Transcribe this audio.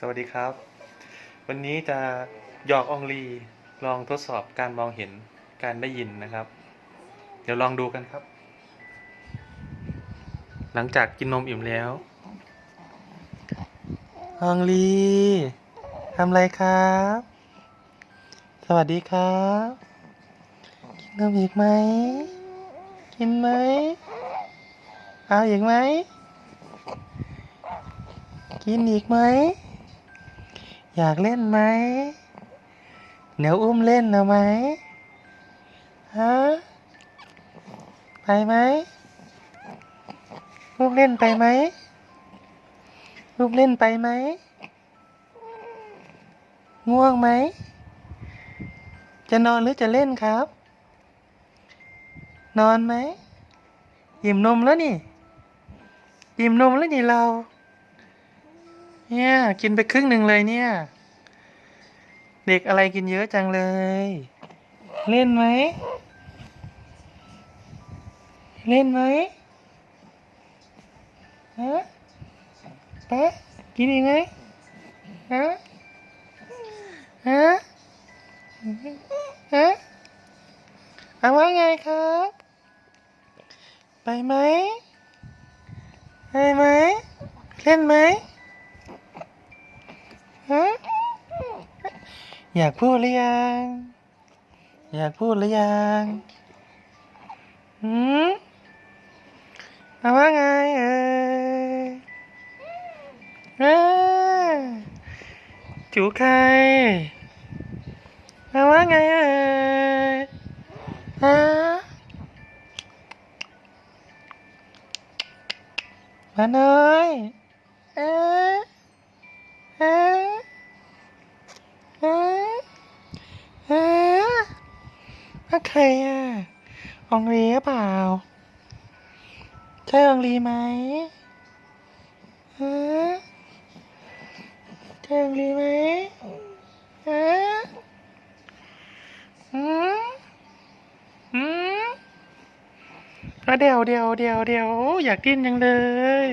สวัสดีครับ วันนี้จะหยอกองลีลองทดสอบการมองเห็นการได้ยินนะครับ เดี๋ยวลองดูกันครับ หลังจากกินนมอิ่มแล้วอองลีทำอะไรครับ สวัสดีครับ กินนมอีกไหม กินไหมเอาอีกไหมกินอีกไหม อยากเล่นไหมเดี๋ยวอุ้มเล่นเอาไหมฮะไปไหมลูกเล่นไปไหมลูกเล่นไปไหมง่วงไหม จะนอนหรือจะเล่นครับ นอนไหม อิ่มนมแล้วนี่ อิ่มนมแล้วนี่เรา เนี่ย กินไปครึ่งหนึ่งเลยเนี่ย เด็กอะไรกินเยอะจังเลย เล่นไหม เล่นไหมฮะปะกินอีกไหมฮะฮะฮะเอาว่าไงครับ ไปไหมไปไหม เล่นไหม ฮะ อยากพูดหรือยัง อยากพูดหรือยังหืมเอาว่าไงเอ่ยเอ้ยจูใครเอาว่าไงเอ่ยฮะมาหน่อยเอ๊ะฮะฮะฮะว่า ใครอะองลีหรือเปล่า ใช่องลีไหมฮะใช่องลีไหมฮะอืมอืมอะเดี๋ยวเดี๋ยวเดี๋ยวเดี๋ยวอยากดิ้นยังเลย